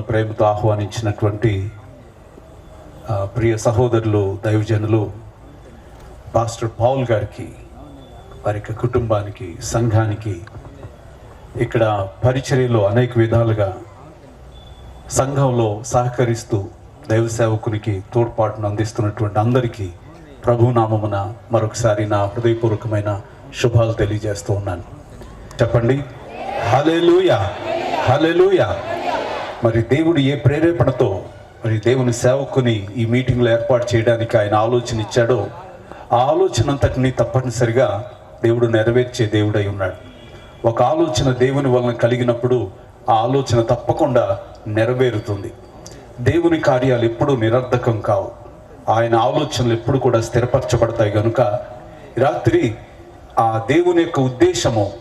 ప్రేమతో ఆహ్వానించినటువంటి ప్రియ సహోదరులు దైవజనులు పాస్టర్ పౌల్ గారికి వారి యొక్క కుటుంబానికి సంఘానికి ఇక్కడ పరిచర్యలో అనేక విధాలుగా సంఘంలో సహకరిస్తూ దైవ సేవకునికి తోడ్పాటును అందిస్తున్నటువంటి అందరికీ ప్రభునామమున మరొకసారి నా హృదయపూర్వకమైన శుభాలు తెలియజేస్తూ ఉన్నాను. చెప్పండి. హలెలూయా హలెలూయా మరి దేవుడు ఏ ప్రేరేపణతో మరి దేవుని సేవకుని ఈ మీటింగ్లో ఏర్పాటు చేయడానికి ఆయన ఆలోచన ఇచ్చాడో ఆ ఆలోచన అంతటిని తప్పనిసరిగా దేవుడు నెరవేర్చే దేవుడై ఉన్నాడు. ఒక ఆలోచన దేవుని వలన కలిగినప్పుడు ఆ ఆలోచన తప్పకుండా నెరవేరుతుంది. దేవుని కార్యాలు ఎప్పుడూ నిరర్ధకం కావు. ఆయన ఆలోచనలు ఎప్పుడు కూడా స్థిరపరచబడతాయి కనుక రాత్రి ఆ దేవుని యొక్క ఉద్దేశము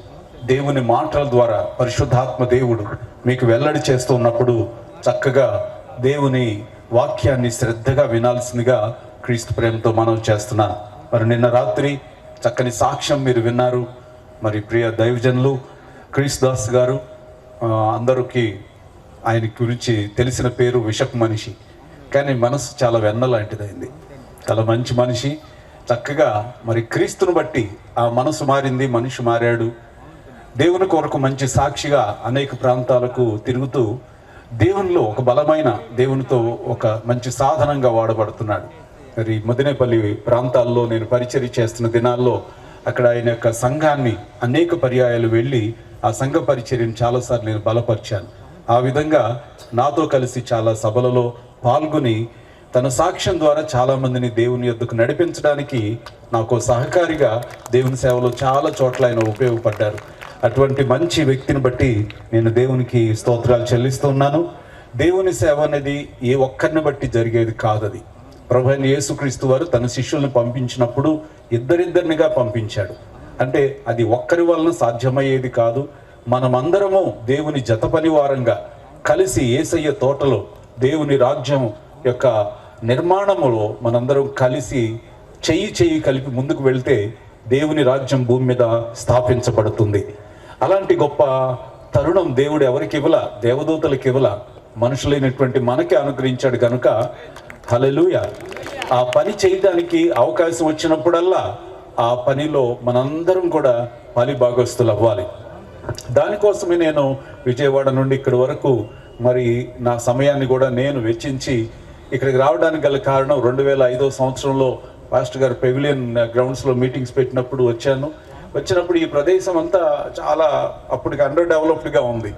దేవుని మాటల ద్వారా పరిశుద్ధాత్మ దేవుడు మీకు వెల్లడి చేస్తూ ఉన్నప్పుడు చక్కగా దేవుని వాక్యాన్ని శ్రద్ధగా వినాల్సిందిగా క్రీస్తు ప్రేమతో మనం చేస్తున్నాను మరి నిన్న రాత్రి చక్కని సాక్ష్యం మీరు విన్నారు. మరి ప్రియ దైవజనులు క్రీస్తు దాస్ గారు అందరికి అందరికీ ఆయన గురించి తెలిసిన పేరు విషపు మనిషి. కానీ మనసు చాలా వెన్న లాంటిదైంది. చాలా మంచి మనిషి. చక్కగా మరి క్రీస్తును బట్టి ఆ మనసు మారింది మనిషి మారాడు. దేవుని కొరకు మంచి సాక్షిగా అనేక ప్రాంతాలకు తిరుగుతూ దేవునిలో ఒక బలమైన దేవునితో ఒక మంచి సాధనంగా వాడబడుతున్నాడు. మరి మదినేపల్లి ప్రాంతాల్లో నేను పరిచర్య చేస్తున్న దినాల్లో అక్కడ ఆయన యొక్క సంఘాన్ని అనేక పర్యాయాలు వెళ్ళి ఆ సంఘ పరిచర్యను చాలాసార్లు నేను బలపరిచాను. ఆ విధంగా నాతో కలిసి చాలా సభలలో పాల్గొని తన సాక్ష్యం ద్వారా చాలామందిని దేవుని యొద్దకు నడిపించడానికి నాకు సహకారిగా దేవుని సేవలో చాలా చోట్ల ఆయన ఉపయోగపడ్డారు. అటువంటి మంచి వ్యక్తిని బట్టి నేను దేవునికి స్తోత్రాలు చెల్లిస్తున్నాను. దేవుని సేవ అనేది ఏ ఒక్కరిని బట్టి జరిగేది కాదది. ప్రభు అయిన యేసుక్రీస్తు వారు తన శిష్యుల్ని పంపించినప్పుడు ఇద్దరిద్దరినిగా పంపించాడు. అంటే అది ఒక్కరి వలన సాధ్యమయ్యేది కాదు. మనమందరము దేవుని జత పనివారంగా కలిసి ఏసయ్య తోటలో దేవుని రాజ్యం యొక్క నిర్మాణములో మనందరం కలిసి చెయ్యి చెయ్యి కలిపి ముందుకు వెళ్తే దేవుని రాజ్యం భూమి మీద స్థాపించబడుతుంది. అలాంటి గొప్ప తరుణం దేవుడు ఎవరికి ఇవ్వల? దేవదూతలకి ఇవ్వల? మనుషులైనటువంటి మనకి అనుగ్రహించాడు కనుక హలలుయ ఆ పని చేయడానికి అవకాశం వచ్చినప్పుడల్లా ఆ పనిలో మనందరం కూడా పని భాగస్తులు అవ్వాలి. దానికోసమే నేను విజయవాడ నుండి ఇక్కడి వరకు మరి నా సమయాన్ని కూడా నేను వెచ్చించి ఇక్కడికి రావడానికి గల కారణం రెండు వేల ఐదో సంవత్సరంలో పాస్టర్ గారు పెవిలియన్ గ్రౌండ్స్లో మీటింగ్స్ పెట్టినప్పుడు వచ్చాను. వచ్చినప్పుడు ఈ ప్రదేశం అంతా చాలా అప్పటికి అండర్ డెవలప్డ్గా ఉంది.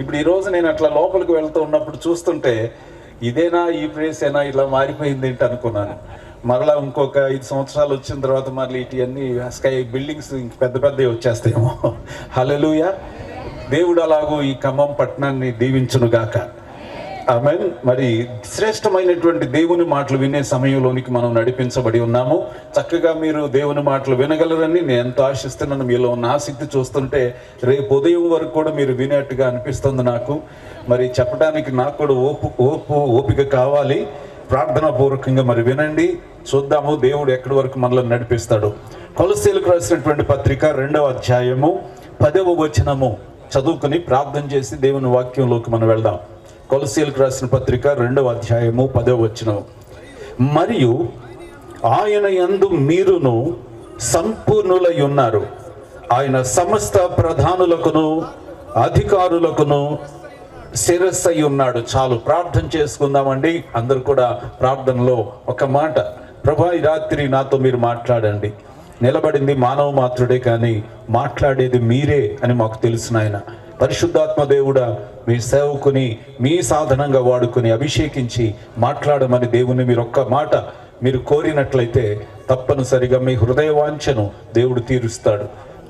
ఇప్పుడు ఈరోజు నేను అట్లా లోపలికి వెళ్తూ ఉన్నప్పుడు చూస్తుంటే ఇదేనా ఈ ప్లేస్ ఏనా ఇలా మారిపోయింది ఏంటి అనుకున్నాను. మరలా ఇంకొక ఐదు సంవత్సరాలు వచ్చిన తర్వాత మళ్ళీ ఇటువన్నీ స్కై బిల్డింగ్స్ పెద్ద పెద్దవి వచ్చేస్తాయేమో. హలలుయ దేవుడు అలాగూ ఈ ఖమ్మం పట్టణాన్ని దీవించును ఆమెన్. మరి శ్రేష్టమైనటువంటి దేవుని మాటలు వినే సమయంలోనికి మనం నడిపించబడి ఉన్నాము. చక్కగా మీరు దేవుని మాటలు వినగలరని నేను ఎంతో ఆశిస్తున్నాను. మీలో ఉన్న ఆసక్తి చూస్తుంటే రేపు ఉదయం వరకు కూడా మీరు వినేట్టుగా అనిపిస్తుంది నాకు. మరి చెప్పడానికి నాకు కూడా ఓపు ఓపు ఓపిక కావాలి. ప్రార్థనా పూర్వకంగా మరి వినండి. చూద్దాము దేవుడు ఎక్కడి వరకు మనల్ని నడిపిస్తాడు. కొలసీలకు రాసినటువంటి పత్రిక రెండవ అధ్యాయము పదవ వచనము. చదువుకుని ప్రార్థన చేసి దేవుని వాక్యంలోకి మనం వెళ్దాం. కొలసీలకు రాసిన పత్రిక రెండవ అధ్యాయము పదవ వచనం. మరియు ఆయన యందు మీరును సంపూర్ణులై ఉన్నారు ఆయన సమస్త ప్రధానులకును అధికారులకును శిరస్సై ఉన్నాడు చాలు ప్రార్థన చేసుకుందామండి. అందరు కూడా ప్రార్థనలో ఒక మాట ప్రభా ఈ రాత్రి నాతో మీరు మాట్లాడండి. నిలబడింది మానవ మాత్రుడే కానీ మాట్లాడేది మీరే అని మాకు తెలుసు నాయన పరిశుద్ధాత్మ దేవుడా మీ సేవకుని మీ సాధనంగా వాడుకొని అభిషేకించి మాట్లాడమని దేవుని మీరు ఒక్క మాట మీరు కోరినట్లయితే తప్పనిసరిగా మీ హృదయ వాంఛను దేవుడు తీరుస్తాడు.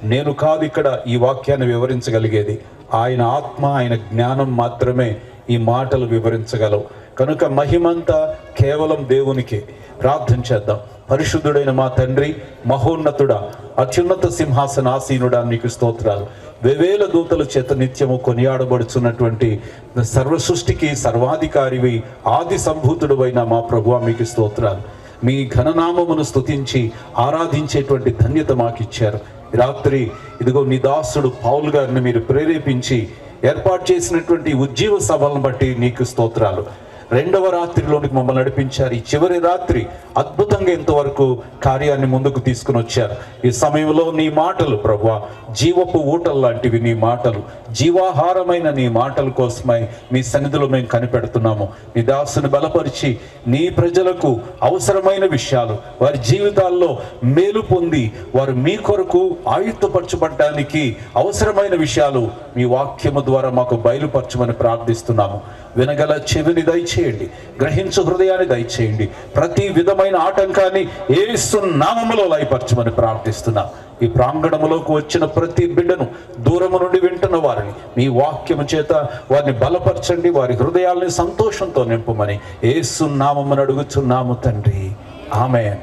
నేను కాదు ఇక్కడ ఈ వాక్యాన్ని వివరించగలిగేది. ఆయన ఆత్మ ఆయన జ్ఞానం మాత్రమే ఈ మాటలు వివరించగలవు. కనుక మహిమంతా కేవలం దేవునికి. ప్రార్థన చేద్దాం. పరిశుద్ధుడైన మా తండ్రి మహోన్నతుడా అత్యున్నత సింహాసన ఆసీనుడా నీకు స్తోత్రాలు. వేవేల దూతల చేత నిత్యము కొనియాడబడుచున్నటువంటి సర్వ సృష్టికి సర్వాధికారివి ఆది సంభూతుడు మా ప్రభు మీకు స్తోత్రాలు. మీ ఘననామమును స్తుతించి ఆరాధించేటువంటి ధన్యత మాకు ఇచ్చారు రాత్రి ఇదిగో నీ దాసుడు పౌల్ గారిని మీరు ప్రేరేపించి ఏర్పాటు చేసినటువంటి ఉజ్జీవ సభలను బట్టి నీకు స్తోత్రాలు. రెండవ రాత్రిలోనికి మమ్మల్ని నడిపించారు. ఈ చివరి రాత్రి అద్భుతంగా ఇంతవరకు కార్యాన్ని ముందుకు తీసుకుని వచ్చారు. ఈ సమయంలో నీ మాటలు ప్రభు జీవపు ఊటలు లాంటివి నీ మాటలు. జీవాహారమైన నీ మాటల కోసమై మీ సన్నిధిలో మేము కనిపెడుతున్నాము. నీ దాసుని బలపరిచి నీ ప్రజలకు అవసరమైన విషయాలు వారి జీవితాల్లో మేలు పొంది వారు మీ కొరకు ఆయుత్తపరచబడ్డానికి అవసరమైన విషయాలు మీ వాక్యము ద్వారా మాకు బయలుపరచమని ప్రార్థిస్తున్నాము. వినగల చెవిని దయచేయండి. గ్రహించు హృదయాన్ని దయచేయండి. ప్రతి విధమైన ఆటంకాన్ని ఏసు నామములో లయపరచమని ప్రార్థిస్తున్నాం. ఈ ప్రాంగణములోకి వచ్చిన ప్రతి బిడ్డను దూరము నుండి వింటున్న వారిని మీ వాక్యము చేత వారిని బలపరచండి వారి హృదయాల్ని సంతోషంతో నింపమని ఏసు నామమును అడుగుచున్నాము తండ్రి. ఆమె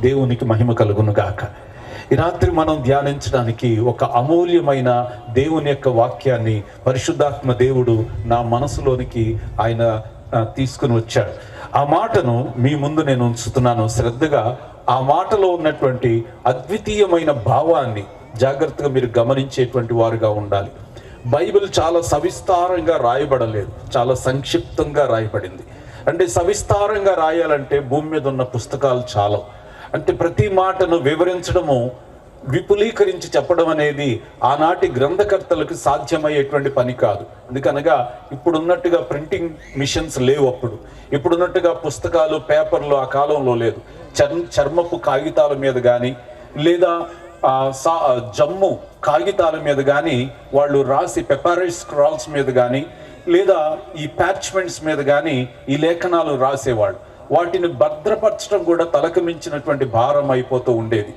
దేవునికి మహిమ కలుగును గాక. ఈ రాత్రి మనం ధ్యానించడానికి ఒక అమూల్యమైన దేవుని యొక్క వాక్యాన్ని పరిశుద్ధాత్మ దేవుడు నా మనసులోనికి ఆయన తీసుకుని వచ్చాడు. ఆ మాటను మీ ముందు నేను ఉంచుతున్నాను. శ్రద్ధగా ఆ మాటలో ఉన్నటువంటి అద్వితీయమైన భావాన్ని జాగ్రత్తగా మీరు గమనించేటువంటి వారుగా ఉండాలి. బైబిల్ చాలా సవిస్తారంగా రాయబడలేదు. చాలా సంక్షిప్తంగా రాయబడింది. అంటే సవిస్తారంగా రాయాలంటే భూమి మీద ఉన్న పుస్తకాలు చాలా అంటే ప్రతి మాటను వివరించడము విపులీకరించి చెప్పడం అనేది ఆనాటి గ్రంథకర్తలకు సాధ్యమయ్యేటువంటి పని కాదు. ఎందుకనగా ఇప్పుడున్నట్టుగా ప్రింటింగ్ మిషన్స్ లేవు అప్పుడు. ఇప్పుడున్నట్టుగా పుస్తకాలు పేపర్లు ఆ కాలంలో లేదు. చర్ చర్మపు కాగితాల మీద కానీ లేదా సా జమ్ము కాగితాల మీద కానీ వాళ్ళు రాసి పెపారిస్ స్క్రాల్స్ మీద కానీ లేదా ఈ ప్యాచ్మెంట్స్ మీద కానీ ఈ లేఖనాలు రాసేవాళ్ళు. వాటిని భద్రపరచడం కూడా తలకు మించినటువంటి భారం అయిపోతూ ఉండేది.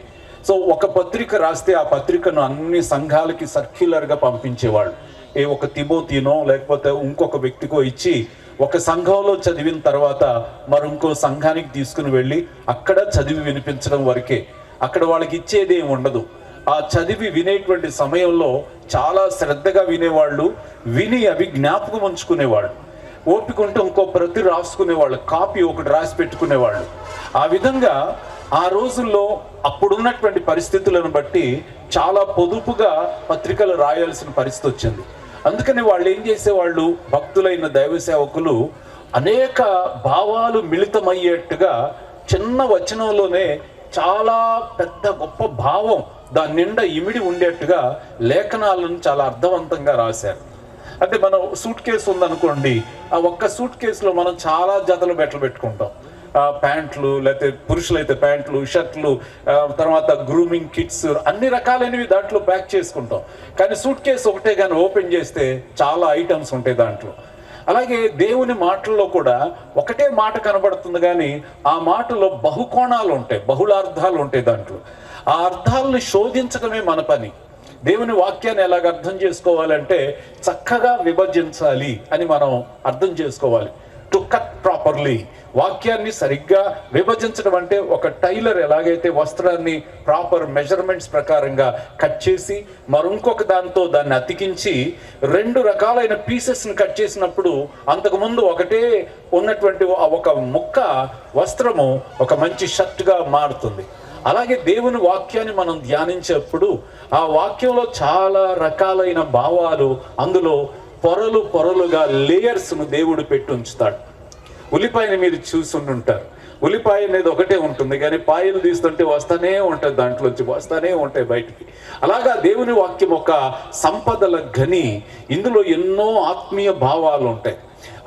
సో ఒక పత్రిక రాస్తే ఆ పత్రికను అన్ని సంఘాలకి సర్క్యులర్గా పంపించేవాళ్ళు. ఏ ఒక తిమోతినో లేకపోతే ఇంకొక వ్యక్తికో ఇచ్చి ఒక సంఘంలో చదివిన తర్వాత మరి ఇంకో సంఘానికి తీసుకుని వెళ్ళి అక్కడ చదివి వినిపించడం వరకే. అక్కడ వాళ్ళకి ఇచ్చేది ఏమి ఉండదు. ఆ చదివి వినేటువంటి సమయంలో చాలా శ్రద్ధగా వినేవాళ్ళు విని అవి జ్ఞాపకం ఉంచుకునేవాళ్ళు. ఓపిక ఉంటే ఇంకో ప్రతి రాసుకునేవాళ్ళు కాపీ ఒకటి రాసి పెట్టుకునేవాళ్ళు. ఆ విధంగా ఆ రోజుల్లో అప్పుడున్నటువంటి పరిస్థితులను బట్టి చాలా పొదుపుగా పత్రికలు రాయాల్సిన పరిస్థితి వచ్చింది. అందుకని వాళ్ళు ఏం చేసేవాళ్ళు? భక్తులైన దైవ సేవకులు అనేక భావాలు మిళితమయ్యేట్టుగా చిన్న వచనంలోనే చాలా పెద్ద గొప్ప భావం దాని నిండా ఇమిడి ఉండేట్టుగా లేఖనాలను చాలా అర్థవంతంగా రాశారు. అంటే మనం సూట్ కేసు ఉందనుకోండి ఆ ఒక్క సూట్ కేసులో మనం చాలా జతలు బెట్టలు పెట్టుకుంటాం. ప్యాంట్లు లేకపోతే పురుషులైతే ప్యాంట్లు షర్ట్లు తర్వాత గ్రూమింగ్ కిట్స్ అన్ని రకాలైనవి దాంట్లో ప్యాక్ చేసుకుంటాం. కానీ సూట్ కేసు ఒకటే కానీ ఓపెన్ చేస్తే చాలా ఐటమ్స్ ఉంటాయి దాంట్లో. అలాగే దేవుని మాటల్లో కూడా ఒకటే మాట కనబడుతుంది కానీ ఆ మాటలో బహుకోణాలు ఉంటాయి బహుళార్థాలు ఉంటాయి దాంట్లో. ఆ అర్థాలను శోధించడమే మన పని. దేవుని వాక్యాన్ని ఎలాగ అర్థం చేసుకోవాలంటే చక్కగా విభజించాలి అని మనం అర్థం చేసుకోవాలి. టు కట్ ప్రాపర్లీ వాక్యాన్ని సరిగ్గా విభజించడం అంటే ఒక టైలర్ ఎలాగైతే వస్త్రాన్ని ప్రాపర్ మెజర్మెంట్స్ ప్రకారంగా కట్ చేసి మరొంకొక దాంతో దాన్ని అతికించి రెండు రకాలైన పీసెస్ని కట్ చేసినప్పుడు అంతకుముందు ఒకటే ఉన్నటువంటి ఒక ముక్క వస్త్రము ఒక మంచి షర్ట్గా మారుతుంది. అలాగే దేవుని వాక్యాన్ని మనం ధ్యానించేప్పుడు ఆ వాక్యంలో చాలా రకాలైన భావాలు అందులో పొరలు పొరలుగా లేయర్స్ను దేవుడు పెట్టి ఉంచుతాడు. ఉల్లిపాయని మీరు చూసి ఉంటారు. ఉల్లిపాయ అనేది ఒకటే ఉంటుంది కానీ పాయలు తీస్తుంటే వస్తానే ఉంటుంది దాంట్లోంచి వస్తానే ఉంటాయి బయటికి. అలాగా దేవుని వాక్యం ఒక సంపదల గని ఇందులో ఎన్నో ఆత్మీయ భావాలు ఉంటాయి.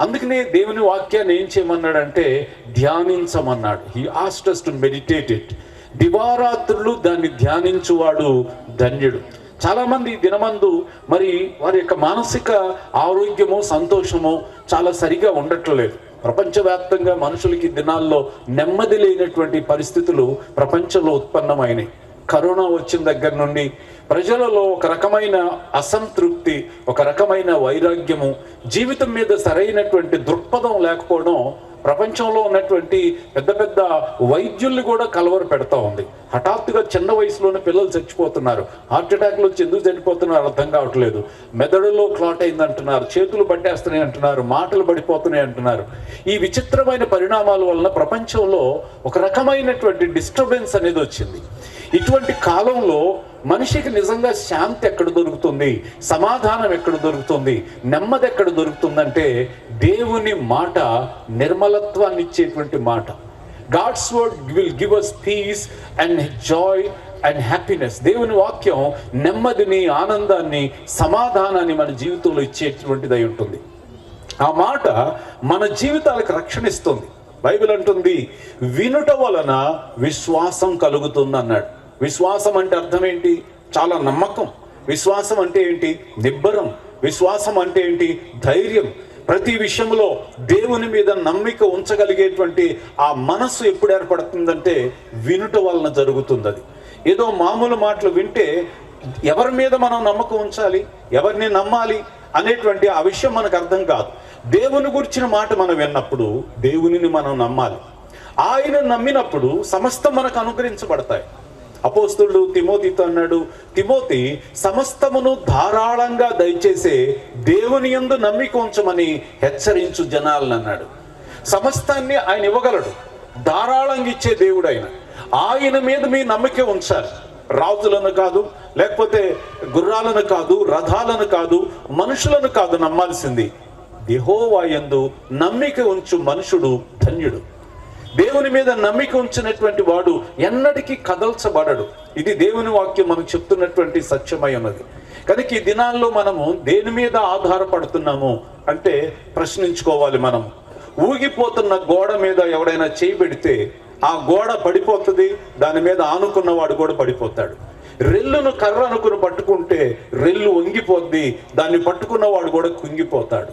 అందుకనే దేవుని వాక్యాన్ని ఏం చేయమన్నాడంటే ధ్యానించమన్నాడు. He asked us to meditate it దివారాత్రులు దాన్ని ధ్యానించువాడు ధన్యుడు. చాలామంది దినమందు మరి వారి యొక్క మానసిక ఆరోగ్యము సంతోషము చాలా సరిగా ఉండట్లేదు. ప్రపంచవ్యాప్తంగా మనుషులకి దినాల్లో నెమ్మది లేనటువంటి పరిస్థితులు ప్రపంచంలో ఉత్పన్నమైనాయి. కరోనా వచ్చిన దగ్గర నుండి ప్రజలలో ఒక రకమైన అసంతృప్తి ఒక రకమైన వైరాగ్యము జీవితం మీద సరైనటువంటి దృక్పథం లేకపోవడం ప్రపంచంలో ఉన్నటువంటి పెద్ద పెద్ద వైద్యుల్ని కూడా కలవర పెడతా ఉంది. హఠాత్తుగా చిన్న వయసులోనే పిల్లలు చచ్చిపోతున్నారు. హార్ట్ అటాక్లు వచ్చి ఎందుకు చనిపోతున్నారు అర్థం కావట్లేదు. మెదడులో క్లాట్ అయింది అంటున్నారు చేతులు పట్టేస్తున్నాయి అంటున్నారు మాటలు పడిపోతున్నాయి అంటున్నారు. ఈ విచిత్రమైన పరిణామాల వలన ప్రపంచంలో ఒక రకమైనటువంటి డిస్టర్బెన్స్ అనేది వచ్చింది. ఇటువంటి కాలంలో మనిషికి నిజంగా శాంతి ఎక్కడ దొరుకుతుంది? సమాధానం ఎక్కడ దొరుకుతుంది? నెమ్మది ఎక్కడ దొరుకుతుందంటే దేవుని మాట నిర్మలత్వాన్ని ఇచ్చేటువంటి మాట. God's word will give us peace and joy and happiness దేవుని వాక్యం నెమ్మదిని ఆనందాన్ని సమాధానాన్ని మన జీవితంలో ఇచ్చేటువంటిదై ఉంటుంది. ఆ మాట మన జీవితాలకు రక్షణ ఇస్తుంది. బైబిల్ అంటుంది వినుట వలన విశ్వాసం కలుగుతుంది అన్నాడు విశ్వాసం అంటే అర్థం ఏంటి? చాలా నమ్మకం. విశ్వాసం అంటే ఏంటి? నిబ్బరం. విశ్వాసం అంటే ఏంటి? ధైర్యం. ప్రతి విషయంలో దేవుని మీద నమ్మిక ఉంచగలిగేటువంటి ఆ మనస్సు ఎప్పుడు ఏర్పడుతుందంటే వినుట వలన జరుగుతుంది అది ఏదో మామూలు మాటలు వింటే ఎవరి మీద మనం నమ్మకం ఉంచాలి? ఎవరిని నమ్మాలి? అనేటువంటి ఆ విషయం మనకు అర్థం కాదు. దేవుని గురించిన మాట మనం విన్నప్పుడు దేవునిని మనం నమ్మాలి. ఆయన నమ్మినప్పుడు సమస్తం మనకు అనుగ్రహించబడతాయి. అపోస్తుడు తిమోతితో అన్నాడు తిమోతి సమస్తమును ధారాళంగా దయచేసే దేవుని యందు నమ్మిక ఉంచమని హెచ్చరించు జనాలను అన్నాడు. సమస్తాన్ని ఆయన ఇవ్వగలడు. ధారాళంగా ఇచ్చే దేవుడు ఆయన ఆయన మీద మీ నమ్మిక ఉంచాలి. రాజులను కాదు లేకపోతే గుర్రాలను కాదు రథాలను కాదు మనుషులను కాదు నమ్మాల్సింది. యందు నమ్మిక ఉంచు మనుషుడు ధన్యుడు. దేవుని మీద నమ్మిక ఉంచినటువంటి వాడు ఎన్నటికీ కదల్చబడడు. ఇది దేవుని వాక్యం మనకు చెప్తున్నటువంటి సత్యమై ఉన్నది. కనుక ఈ దినాల్లో మనము దేని మీద ఆధారపడుతున్నాము అంటే ప్రశ్నించుకోవాలి మనం. ఊగిపోతున్న గోడ మీద ఎవడైనా చేయి పెడితే ఆ గోడ పడిపోతుంది దాని మీద ఆనుకున్నవాడు కూడా పడిపోతాడు. రెల్లును కర్ర అనుకుని పట్టుకుంటే రెల్లు వంగిపోద్ది దాన్ని పట్టుకున్నవాడు కూడా కుంగిపోతాడు.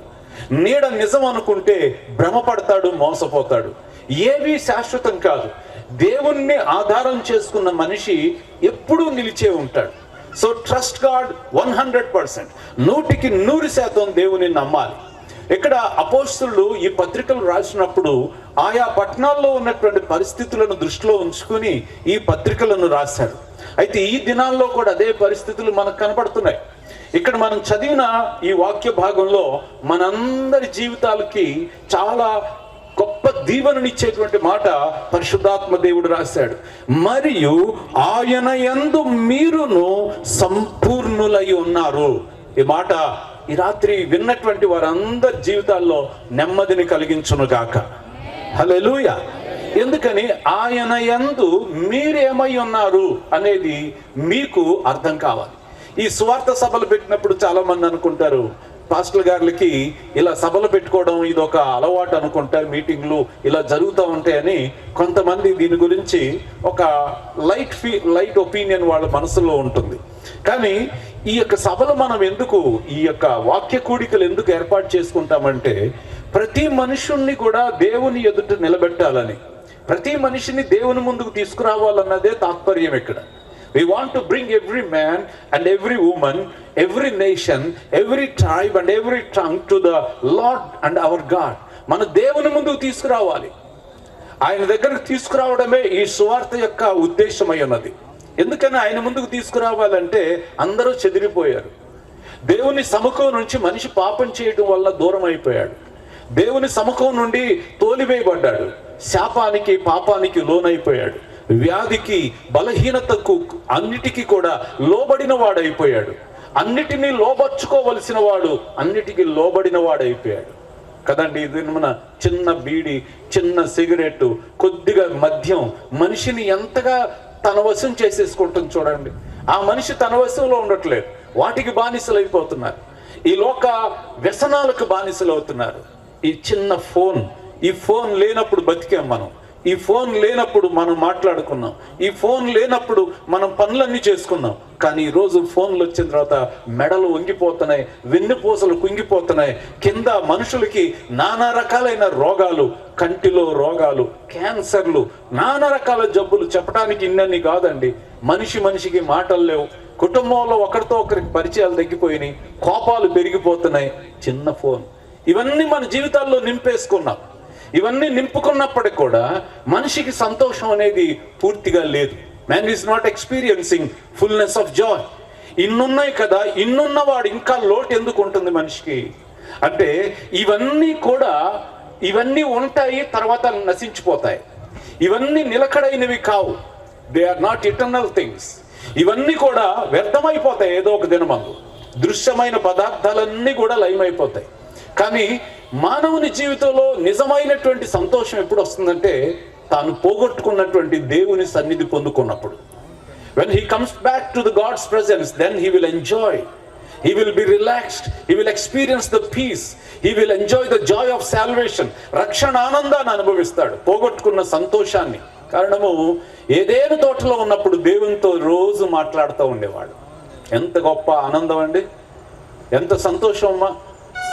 నీడ నిజం అనుకుంటే భ్రమపడతాడు మోసపోతాడు. ఏవి శాశ్వతం కాదు. దేవుణ్ణి ఆధారం చేసుకున్న మనిషి ఎప్పుడూ నిలిచే ఉంటాడు. So trust God one hundred percent. నూటికి నూరు శాతం దేవుని నమ్మాలి. ఇక్కడ అపోస్తులు ఈ పత్రికలు రాసినప్పుడు ఆయా పట్టణాల్లో ఉన్నటువంటి పరిస్థితులను దృష్టిలో ఉంచుకుని ఈ పత్రికలను రాశారు. అయితే ఈ దినాల్లో కూడా అదే పరిస్థితులు మనకు కనపడుతున్నాయి. ఇక్కడ మనం చదివిన ఈ వాక్య భాగంలో మనందరి జీవితాలకి చాలా గొప్ప దీవెననిచ్చేటువంటి మాట పరిశుద్ధాత్మ దేవుడు రాశాడు. మరియు ఆయన యందు మీరును సంపూర్ణులై ఉన్నారు. ఈ మాట ఈ రాత్రి విన్నటువంటి వారందరి జీవితాల్లో నెమ్మదిని కలిగించును గాక. హలోయ ఎందుకని? ఆయన యందు మీరేమై ఉన్నారు? అనేది మీకు అర్థం కావాలి. ఈ స్వార్థ సభలు పెట్టినప్పుడు చాలా మంది అనుకుంటారు పాస్టర్ గారికి ఇలా సభలు పెట్టుకోవడం ఇది ఒక అలవాటు అనుకుంటారు మీటింగ్లు ఇలా జరుగుతూ ఉంటాయని కొంతమంది దీని గురించి ఒక లైట్ ఫీ లైట్ ఒపీనియన్ వాళ్ళ మనసులో ఉంటుంది. కానీ ఈ యొక్క సభలు మనం ఎందుకు ఈ యొక్క వాక్య కూడికలు ఎందుకు ఏర్పాటు చేసుకుంటామంటే ప్రతి మనుషుణ్ణి కూడా దేవుని ఎదుట నిలబెట్టాలని. ప్రతి మనిషిని దేవుని ముందుకు తీసుకురావాలన్నదే తాత్పర్యం ఇక్కడ. We want to bring every man and every woman, every nation, every tribe and every tongue to the Lord and our God. మన దేవుని ముందుకు తీసుకురావాలి. ఆయన దగ్గరకు తీసుకురావడమే ఈ సువార్త యొక్క ఉద్దేశమై ఉన్నది. ఎందుకని ఆయన ముందుకు తీసుకురావాలంటే అందరూ చెదిరిపోయారు. దేవుని సముఖం నుంచి మనిషి పాపం చేయడం వల్ల దూరం అయిపోయాడు దేవుని సముఖం నుండి తోలివేయబడ్డాడు. శాపానికి పాపానికి లోనైపోయాడు. వ్యాధికి బలహీనతకు అన్నిటికీ కూడా లోబడిన వాడైపోయాడు. అన్నిటినీ లోబర్చుకోవలసిన వాడు అన్నిటికీ లోబడిన వాడైపోయాడు. కదండి ఇది మన చిన్న బీడి చిన్న సిగరెట్ కొద్దిగా మద్యం. మనిషిని ఎంతగా తన వశం చేసేసుకుంటుంది చూడండి. ఆ మనిషి తన వశంలో ఉండట్లేదు. వాటికి బానిసలు అయిపోతున్నారు ఈ లోక వ్యసనాలకు బానిసలు అవుతున్నారు ఈ చిన్న ఫోన్ ఈ ఫోన్ లేనప్పుడు బతికాం మనం. ఈ ఫోన్ లేనప్పుడు మనం మాట్లాడుకున్నాం. ఈ ఫోన్ లేనప్పుడు మనం పనులన్నీ చేసుకున్నాం. కానీ ఈరోజు ఫోన్లు వచ్చిన తర్వాత మెడలు వంగిపోతున్నాయి వెన్నుపూసలు కుంగిపోతున్నాయి. కింద మనుషులకి నానా రకాలైన రోగాలు కంటిలో రోగాలు క్యాన్సర్లు నానా రకాల జబ్బులు చెప్పడానికి ఇన్నన్ని కాదండి. మనిషి మనిషికి మాటలు లేవు. కుటుంబంలో ఒకరితో ఒకరికి పరిచయాలు తగ్గిపోయినాయి. కోపాలు పెరిగిపోతున్నాయి. చిన్న ఫోన్. ఇవన్నీ మన జీవితాల్లో నింపేసుకున్నాం. ఇవన్నీ నింపుకున్నప్పటికి కూడా మనిషికి సంతోషం అనేది పూర్తిగా లేదు. Man is not experiencing fullness of joy ఇన్నున్నాయి కదా ఇన్నున్న వాడు ఇంకా లోటు ఎందుకు ఉంటుంది మనిషికి? అంటే ఇవన్నీ కూడా ఇవన్నీ ఉంటాయి తర్వాత నశించిపోతాయి. ఇవన్నీ నిలకడైనవి కావు. They are not eternal things ఇవన్నీ కూడా వ్యర్థమైపోతాయి ఏదో ఒక దినమందు. దృశ్యమైన పదార్థాలన్నీ కూడా లయమైపోతాయి. కానీ మానవుని జీవితంలో నిజమైనటువంటి సంతోషం ఎప్పుడు వస్తుందంటే తాను పోగొట్టుకున్నటువంటి దేవుని సన్నిధి పొందుకున్నప్పుడు. When he comes back to the God's presence then he will enjoy he will be relaxed. He will experience the peace. He will enjoy the joy of salvation. రక్షణ ఆనందాన్ని అనుభవిస్తాడు. పోగొట్టుకున్న సంతోషాన్ని. కారణము ఏదేను తోటలో ఉన్నప్పుడు దేవునితో రోజు మాట్లాడుతూ ఉండేవాడు. ఎంత గొప్ప ఆనందం అండి. ఎంత సంతోషం అమ్మా.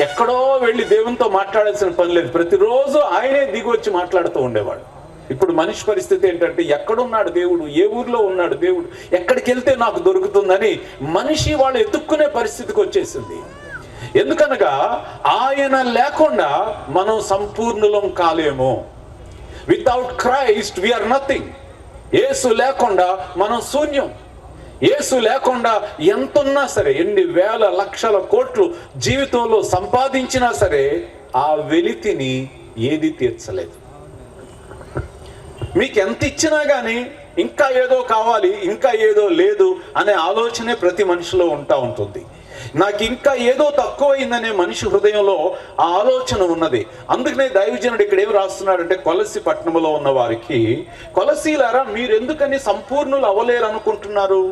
ఎక్కడో వెళ్ళి దేవునితో మాట్లాడాల్సిన పని లేదు. ప్రతిరోజు ఆయనే దిగొచ్చి మాట్లాడుతూ ఉండేవాడు. ఇప్పుడు మనిషి పరిస్థితి ఏంటంటే ఎక్కడున్నాడు దేవుడు? ఏ ఊర్లో ఉన్నాడు దేవుడు? ఎక్కడికి వెళ్తే నాకు దొరుకుతుందని మనిషి వాళ్ళు ఎత్తుక్కునే పరిస్థితికి వచ్చేసింది. ఎందుకనగా ఆయన లేకుండా మనం సంపూర్ణులం కాలేము. Without Christ we are nothing Yesu లేకుండా మనం శూన్యం. యేసు లేకుండా ఎంతున్నా సరే ఎన్ని వేల లక్షల కోట్లు జీవితంలో సంపాదించినా సరే ఆ వెలితిని ఏది తీర్చలేదు. మీకు ఎంత ఇచ్చినా కానీ ఇంకా ఏదో కావాలి ఇంకా ఏదో లేదు అనే ఆలోచనే ప్రతి మనిషిలో ఉంటా ఉంటుంది. నాకు ఇంకా ఏదో తక్కువైందనే మనిషి హృదయంలో ఆ ఆలోచన ఉన్నది. అందుకనే దైవజనుడు ఇక్కడ ఏం రాస్తున్నాడంటే కొలసి పట్టణంలో ఉన్న వారికి కొలసీలారా మీరు ఎందుకని సంపూర్ణులు అవ్వలేరు అనుకుంటున్నారు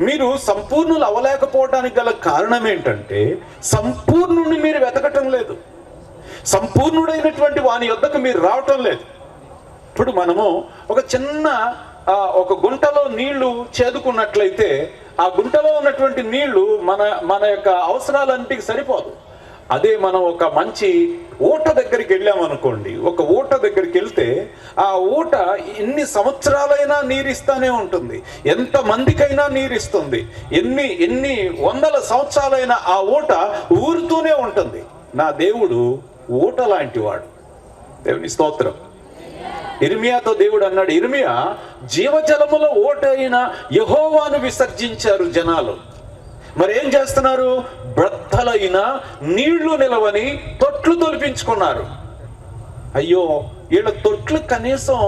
మీరు సంపూర్ణులు అవ్వలేకపోవడానికి గల కారణం ఏంటంటే సంపూర్ణుని మీరు వెతకటం లేదు. సంపూర్ణుడైనటువంటి వాని యొద్దకు మీరు రావటం లేదు. ఇప్పుడు మనము ఒక చిన్న ఒక గుంటలో నీళ్ళు చేదుకున్నట్లయితే ఆ గుంటలో ఉన్నటువంటి నీళ్ళు మన మన యొక్క అవసరాలన్నిటికి సరిపోదు. అదే మనం ఒక మంచి ఊట దగ్గరికి వెళ్ళామనుకోండి ఒక ఊట దగ్గరికి వెళ్తే ఆ ఊట ఎన్ని సంవత్సరాలైనా నీరిస్తానే ఉంటుంది. ఎంత మందికైనా నీరిస్తుంది. ఎన్ని ఎన్ని వందల సంవత్సరాలైనా ఆ ఊట ఊరుతూనే ఉంటుంది. నా దేవుడు ఊట లాంటివాడు. దేవుని స్తోత్రం. ఇర్మియాతో దేవుడు అన్నాడు ఇర్మియా జీవజలముల ఓటైన యహోవాను విసర్జించారు జనాలు. మరి ఏం చేస్తున్నారు? బ్రద్దలైన నీళ్ళు నిలవని తొట్లు తొలిపించుకున్నారు. అయ్యో వీళ్ళ తొట్లు కనీసం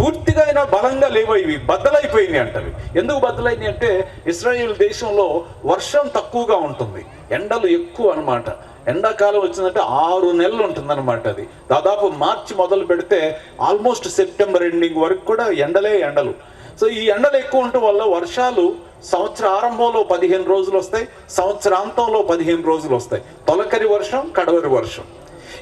పూర్తిగా అయినా బలంగా లేవు ఇవి? బద్దలైపోయినాయి అంటవి. ఎందుకు బద్దలైనాయి అంటే ఇస్రాయేల్ దేశంలో వర్షం తక్కువగా ఉంటుంది. ఎండలు ఎక్కువ అనమాట ఎండాకాలం వచ్చిందంటే ఆరు నెలలు ఉంటుంది అనమాట అది. దాదాపు మార్చి మొదలు పెడితే ఆల్మోస్ట్ సెప్టెంబర్ ఎండింగ్ వరకు కూడా ఎండలే ఎండలు. సో ఈ ఎండలు ఎక్కువ ఉండటం వల్ల వర్షాలు సంవత్సర ఆరంభంలో పదిహేను రోజులు వస్తాయి సంవత్సరాంతంలో పదిహేను రోజులు వస్తాయి. తొలకరి వర్షం కడవరి వర్షం.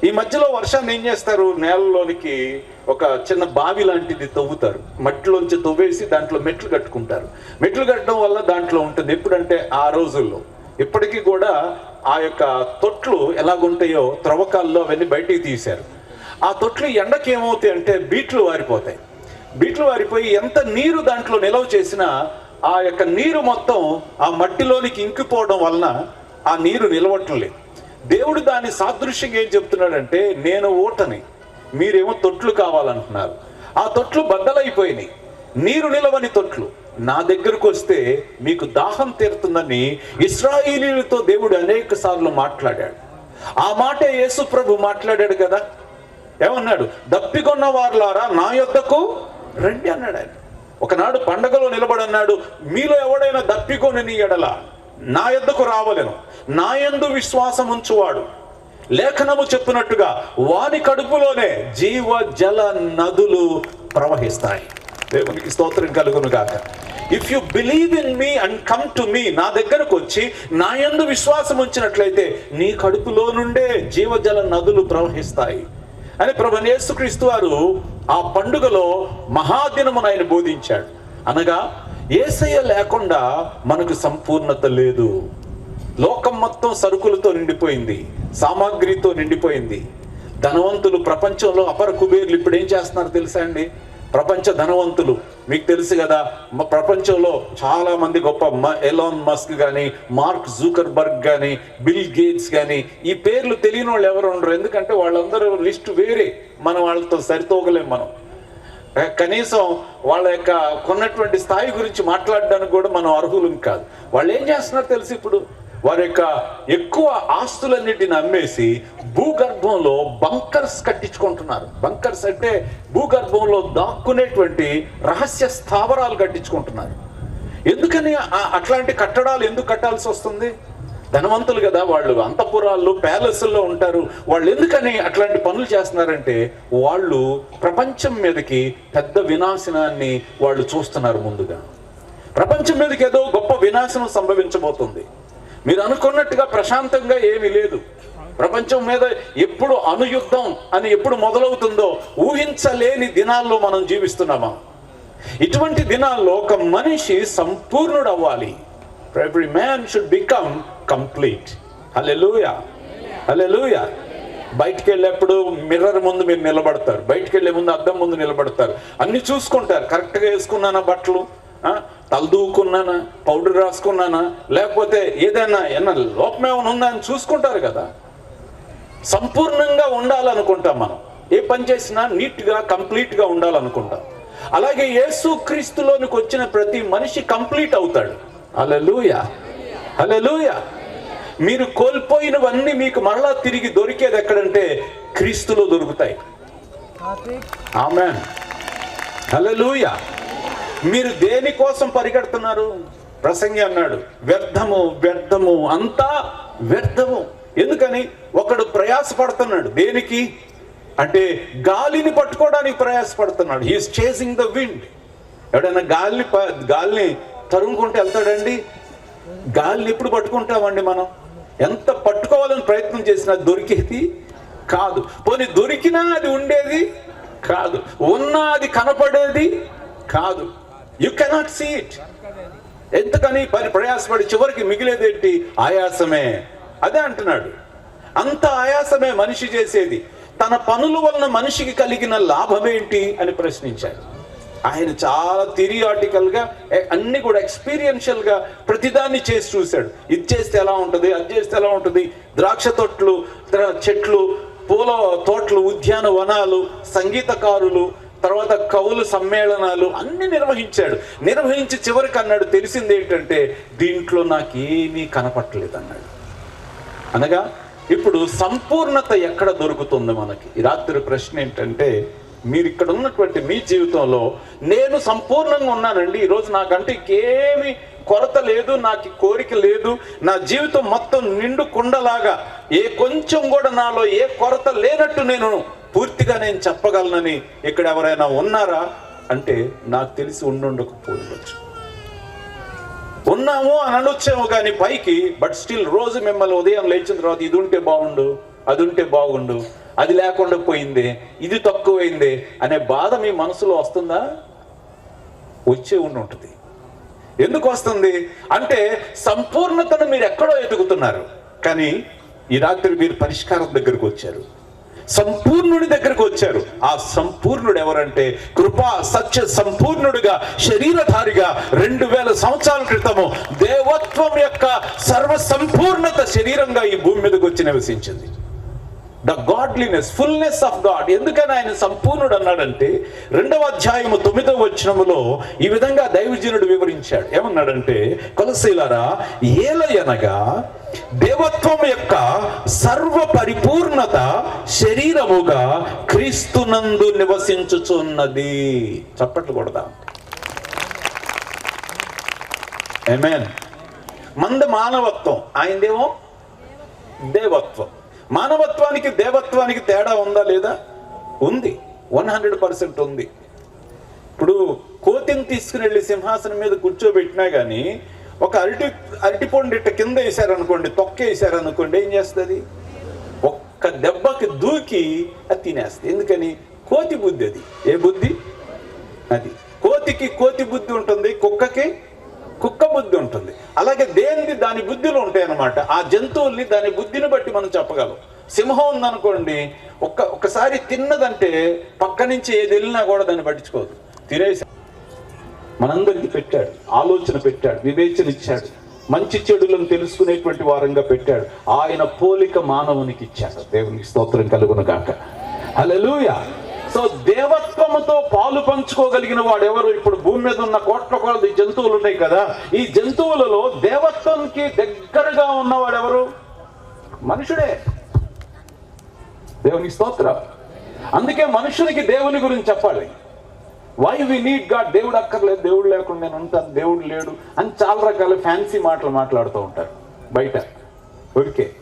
ఈ మధ్యలో వర్షాన్ని ఏం చేస్తారు? నేలలోనికి ఒక చిన్న బావి లాంటిది తవ్వుతారు. మట్టిలోంచి తవ్వేసి దాంట్లో మెట్లు కట్టుకుంటారు. మెట్లు కట్టడం వల్ల దాంట్లో ఉంటుంది. ఎప్పుడంటే ఆ రోజుల్లో. ఇప్పటికీ కూడా ఆ యొక్క తొట్లు ఎలాగుంటాయో త్రవ్వకాల్లో అవన్నీ బయటికి తీశారు. ఆ తొట్లు ఎండకి ఏమవుతాయి అంటే బీట్లు వారిపోతాయి. బీట్లు వారిపోయి ఎంత నీరు దాంట్లో నిలవ చేసినా ఆ యొక్క నీరు మొత్తం ఆ మట్టిలోనికి ఇంకిపోవడం వలన ఆ నీరు నిలవటం లేదు దేవుడు దాని సాదృశ్యంగా ఏం చెప్తున్నాడంటే నేను ఓటని మీరేమో తొట్లు కావాలంటున్నారు. ఆ తొట్లు బద్దలైపోయినాయి. నీరు నిలవని తొట్లు. నా దగ్గరకు వస్తే మీకు దాహం తీరుతుందని ఇస్రాయిలీలతో దేవుడు అనేక సార్లు మాట్లాడాడు. ఆ మాట యేసు ప్రభు మాట్లాడాడు కదా. ఏమన్నాడు? దప్పికొన్న వారులారా నా యొద్దకు రండి అన్నాడు ఆయన. ఒకనాడు పండగలో నిలబడన్నాడు మీలో ఎవడైనా దప్పికొని నీ ఎడల? నా ఎద్దకు రావలేను. నా యందు విశ్వాసం ఉంచువాడు. లేఖనము చెప్పినట్టుగా వాని కడుపులోనే జీవ జల నదులు ప్రవహిస్తాయి. దేవునికి స్తోత్రం కలుగును గాక. If you believe in me and come to me నా దగ్గరకు వచ్చి నా యందు విశ్వాసం ఉంచినట్లయితే నీ కడుపులో నుండే జీవజల నదులు ప్రవహిస్తాయి. అని ప్రభు యేసుక్రీస్తు వారు ఆ పండుగలో మహాదినమును ఆయన బోధించాడు. అనగా ఏసయ్య లేకుండా మనకు సంపూర్ణత లేదు. లోకం మొత్తం సరుకులతో నిండిపోయింది. సామాగ్రితో నిండిపోయింది. ధనవంతులు ప్రపంచంలో అపర కుబేర్లు ఇప్పుడు ఏం చేస్తున్నారు తెలుసా అండి? ప్రపంచ ధనవంతులు. మీకు తెలుసు కదా ప్రపంచంలో చాలా మంది గొప్ప మ- ఎలాన్ మస్క్ కానీ మార్క్ జూకర్బర్గ్ కానీ బిల్ గేట్స్ కానీ ఈ పేర్లు తెలియని వాళ్ళు ఎవరు ఉండరు. ఎందుకంటే వాళ్ళందరూ లిస్ట్ వేరే. మనం వాళ్ళతో సరితూగలేం మనం. కనీసం వాళ్ళ యొక్క కొన్నటువంటి స్థాయి గురించి మాట్లాడడానికి కూడా మనం అర్హులం కాదు. వాళ్ళు ఏం చేస్తున్నారు తెలుసు ఇప్పుడు? వారి యొక్క ఎక్కువ ఆస్తులన్నిటిని అమ్మేసి భూగర్భంలో బంకర్స్ కట్టించుకుంటున్నారు. బంకర్స్ అంటే భూగర్భంలో దాక్కునేటువంటి రహస్య స్థావరాలు కట్టించుకుంటున్నారు. ఎందుకని అట్లాంటి కట్టడాలు ఎందుకు కట్టాల్సి వస్తుంది? ధనవంతులు కదా వాళ్ళు అంతఃపురాల్లో ప్యాలెస్ల్లో ఉంటారు. వాళ్ళు ఎందుకని అట్లాంటి పనులు చేస్తున్నారంటే వాళ్ళు ప్రపంచం మీదకి పెద్ద వినాశనాన్ని వాళ్ళు చూస్తున్నారు ముందుగా. ప్రపంచం మీదకి ఏదో గొప్ప వినాశనం సంభవించబోతుంది. మీరు అనుకున్నట్టుగా ప్రశాంతంగా ఏమీ లేదు. ప్రపంచం మీద ఎప్పుడు అనుయుద్ధం అని ఎప్పుడు మొదలవుతుందో ఊహించలేని దినాల్లో మనం జీవిస్తున్నామా? ఇటువంటి దినాల్లో ఒక మనిషి సంపూర్ణుడు అవ్వాలి every man should become complete hallelujah hallelujah బయటికి వెళ్ళేప్పుడు మిర్రర్ ముందు మీరు నిలబడతారు. బయటికి వెళ్ళే ముందు అద్దం ముందు నిలబడతారు. అన్ని చూసుకుంటారు. కరెక్ట్గా వేసుకున్నానా బట్టలు? తలదూకున్నానా? పౌడర్ రాసుకున్నానా? లేకపోతే ఏదైనా ఏమైనా ఉందా అని చూసుకుంటారు కదా. సంపూర్ణంగా ఉండాలనుకుంటాం మనం. ఏ పని చేసినా నీట్గా కంప్లీట్గా ఉండాలనుకుంటాం. అలాగే యేసు క్రీస్తులోనికి వచ్చిన ప్రతి మనిషి కంప్లీట్ అవుతాడు. అలెలుయ అలెలుయ మీరు కోల్పోయినవన్నీ మీకు మరలా తిరిగి దొరికేది ఎక్కడంటే క్రీస్తులో దొరుకుతాయి. ఆమె హల్లెలూయా! మీరు దేనికోసం పరిగెడుతున్నారు? ప్రసంగి అన్నాడు వ్యర్థము వ్యర్థము అంతా వ్యర్థము. ఎందుకని? ఒకడు ప్రయాసపడుతున్నాడు. దేనికి? అంటే గాలిని పట్టుకోవడానికి ప్రయాసపడుతున్నాడు. హీఈస్ చేసింగ్ ద విండ్ ఎవడైనా గాలిని ప- గాలిని తరుముకుంటూ వెళ్తాడండి? గాలిని ఎప్పుడు పట్టుకుంటామండి మనం? ఎంత పట్టుకోవాలని ప్రయత్నం చేసినా దొరికేది కాదు. పోనీ దొరికినా అది ఉండేది కాదు. ఉన్నా అది కనపడేది కాదు. యు కెనాట్ సీ ఇట్ ఎంతకని పని ప్రయాసపడి చివరికి మిగిలేదేంటి? ఆయాసమే. అదే అంటున్నాడు. అంత ఆయాసమే మనిషి చేసేది. తన పనుల వలన మనిషికి కలిగిన లాభమేంటి అని ప్రశ్నించారు ఆయన చాలా థిరియాటికల్గా అన్ని కూడా ఎక్స్పీరియన్షియల్గా ప్రతిదాన్ని చేసి చూశాడు. ఇది చేస్తే ఎలా ఉంటుంది? అది చేస్తే ఎలా ఉంటుంది? ద్రాక్ష తొట్లు చెట్లు పూల తోటలు ఉద్యానవనాలు సంగీతకారులు తర్వాత కవులు సమ్మేళనాలు అన్ని నిర్వహించాడు. నిర్వహించి చివరికి అన్నాడు తెలిసింది ఏంటంటే దీంట్లో నాకేమీ కనపట్టలేదు అన్నాడు అనగా ఇప్పుడు సంపూర్ణత ఎక్కడ దొరుకుతుంది మనకి? ఈ రాత్రి ప్రశ్న ఏంటంటే మీరు ఇక్కడ ఉన్నటువంటి మీ జీవితంలో నేను సంపూర్ణంగా ఉన్నానండి. ఈరోజు నాకంటే ఇంకేమి కొరత లేదు నాకు కోరిక లేదు. నా జీవితం మొత్తం నిండు కుండలాగా ఏ కొంచెం కూడా నాలో ఏ కొరత లేనట్టు నేను పూర్తిగా నేను చెప్పగలనని ఇక్కడ ఎవరైనా ఉన్నారా? అంటే నాకు తెలిసి ఉండుండకపోవచ్చు. ఉన్నాము అని అనొచ్చేమో కానీ పైకి బట్ స్టిల్ రోజు మిమ్మల్ని ఉదయం లేచిన తర్వాత ఇది ఉంటే బాగుండు అది ఉంటే బాగుండు అది లేకుండా పోయింది ఇది తక్కువైంది అనే బాధ మీ మనసులో వస్తుందా? వచ్చే ఉండి ఉంటుంది ఎందుకు వస్తుంది? అంటే సంపూర్ణతను మీరు ఎక్కడో ఎదుగుతున్నారు. కానీ ఈ రాత్రి మీరు పరిష్కారం దగ్గరకు వచ్చారు. సంపూర్ణుడి దగ్గరకు వచ్చారు. ఆ సంపూర్ణుడు ఎవరంటే కృపా సత్య సంపూర్ణుడిగా శరీరధారిగా రెండు వేల సంవత్సరాల క్రితము దేవత్వం యొక్క సర్వ సంపూర్ణత శరీరంగా ఈ భూమి మీదకి వచ్చి నివసించింది. The godliness fullness of God ఎందుకని ఆయన సంపూర్ణుడు అన్నాడంటే రెండవ అధ్యాయము తొమ్మిదవ వచనములో ఈ విధంగా దైవజనుడు వివరించాడు. ఏమన్నాడంటే కొలసీలరా ఏలయనగా దేవత్వం యొక్క సర్వ పరిపూర్ణత శరీరముగా క్రీస్తునందు నివసించుచున్నది. చప్పట్లు కొడదాం. ఏమేన్ మంద మానవత్వం ఆయనదేమో? దేవత్వం. మానవత్వానికి దేవత్వానికి తేడా ఉందా లేదా? ఉంది. వన్ హండ్రెడ్ పర్సెంట్ ఉంది. ఇప్పుడు కోతిని తీసుకుని వెళ్ళి సింహాసనం మీద కూర్చోబెట్టినా కానీ ఒక అరటి అరటి కింద వేసారనుకోండి తొక్క వేసారనుకోండి ఏం చేస్తుంది? ఒక్క దెబ్బకి దూకి అది తినేస్తుంది. ఎందుకని? కోతి బుద్ధి అది. ఏ బుద్ధి? అది. కోతికి కోతి బుద్ధి ఉంటుంది కుక్కకి కుక్క బుద్ధి ఉంటుంది. అలాగే దేనిది దాని బుద్ధిలో ఉంటాయన్నమాట. ఆ జంతువుల్ని దాని బుద్ధిని బట్టి మనం చెప్పగలం. సింహం ఉందనుకోండి ఒక్క ఒక్కసారి తిన్నదంటే పక్క నుంచి ఏది వెళ్ళినా కూడా దాన్ని పట్టించుకోదు. తినేసి మనందరికీ పెట్టాడు. ఆలోచన పెట్టాడు. వివేచన ఇచ్చాడు. మంచి చెడులను తెలుసుకునేటువంటి వారంగా పెట్టాడు. ఆయన పోలిక మానవునికి ఇచ్చాడు. దేవునికి స్తోత్రం కలుగును గాక. హల్లెలూయా! సో దేవత్వముతో పాలు పంచుకోగలిగిన వాడు ఎవరు ఇప్పుడు భూమి మీద ఉన్న కోట్ల కొలది జంతువులు ఉన్నాయి కదా. ఈ జంతువులలో దేవత్వంకి దగ్గరగా ఉన్నవాడు ఎవరు మనుషుడే. దేవుని స్తోత్ర. అందుకే మనుషునికి దేవుని గురించి చెప్పాలి. వై వి నీడ్ గాడ్ దేవుడు అక్కర్లేదు దేవుడు లేకుండా నేను ఉంటాను దేవుడు లేడు అని చాలా రకాల ఫ్యాన్సీ మాటలు మాట్లాడుతూ ఉంటారు బయట. ఓకే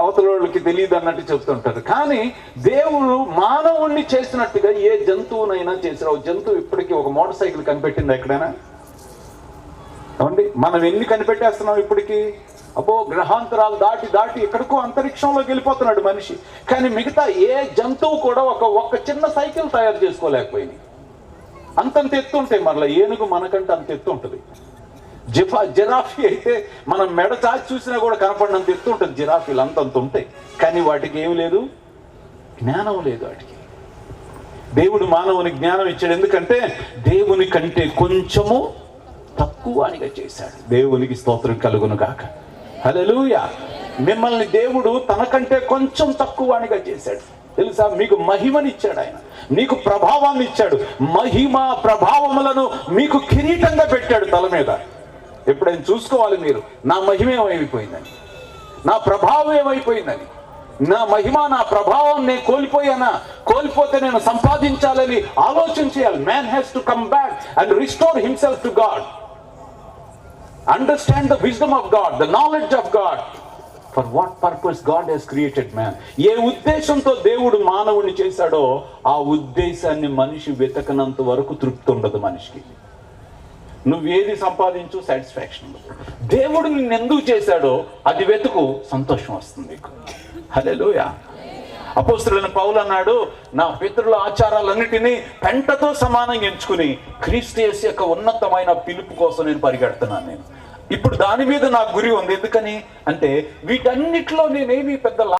అవతల వాళ్ళకి తెలియదు అన్నట్టు చెప్తుంటారు. కానీ దేవుడు మానవుణ్ణి చేసినట్టుగా ఏ జంతువునైనా చేసిన ఒక జంతువు ఇప్పటికీ ఒక మోటార్ సైకిల్ కనిపెట్టింది ఎక్కడైనా? ఏమండి? మనం ఎన్ని కనిపెట్టేస్తున్నాం ఇప్పటికి? అబ్బో గ్రహాంతరాలు దాటి దాటి ఎక్కడికో అంతరిక్షంలోకి వెళ్ళిపోతున్నాడు మనిషి. కానీ మిగతా ఏ జంతువు కూడా ఒక ఒక్క చిన్న సైకిల్ తయారు చేసుకోలేకపోయింది. అంతంత ఎత్తు ఉంటాయి మరలా ఏనుగు మనకంటే అంత ఎత్తు ఉంటుంది. జిఫా జిరాఫీ అయితే మనం మెడ చాచి చూసినా కూడా కనపడినంత ఎత్తు ఉంటుంది. జిరాఫీలు అంతంత ఉంటాయి. కానీ వాటికి ఏమి లేదు? జ్ఞానం లేదు వాటికి. దేవుడు మానవుని జ్ఞానం ఇచ్చాడు. ఎందుకంటే దేవుని కంటే కొంచెము తక్కువనిగా చేశాడు. దేవునికి స్తోత్రం కలుగును కాక హల్లెలూయా. మిమ్మల్ని దేవుడు తనకంటే కొంచెం తక్కువనిగా చేశాడు. తెలుసా? మీకు మహిమనిచ్చాడు ఆయన. మీకు ప్రభావాన్ని ఇచ్చాడు. మహిమ ప్రభావములను మీకు కిరీటంగా పెట్టాడు తల మీద. ఎప్పుడైనా చూసుకోవాలి మీరు. నా మహిమ ఏమైపోయిందని. నా ప్రభావం ఏమైపోయిందని. నా మహిమ నా ప్రభావం నేను కోల్పోయానా? కోల్పోతే నేను సంపాదించాలని ఆలోచన చేయాలి. Man has to come back and restore himself to God understand the wisdom of God the knowledge of God for what purpose God has created man ఏ ఉద్దేశంతో దేవుడు మానవుని చేశాడో ఆ ఉద్దేశాన్ని మనిషి వెతకనంత వరకు తృప్తి ఉండదు మనిషికి. నువ్వేది సంపాదించు సాటిస్ఫాక్షన్ దేవుడు నిన్ను ఎందుకు చేశాడో అది వెతుకు సంతోషం వస్తుంది నీకు. హల్లెలూయా. అపోస్తులైన పౌలు అన్నాడు నా పితృల ఆచారాలన్నిటినీ పెంటతో సమానంగా ఎంచుకుని క్రీస్తు యొక్క ఉన్నతమైన పిలుపు కోసం నేను పరిగెడుతున్నాను నేను. ఇప్పుడు దాని మీద నా గురి ఉంది. ఎందుకని? అంటే వీటన్నిటిలో నేనేమి పెద్ద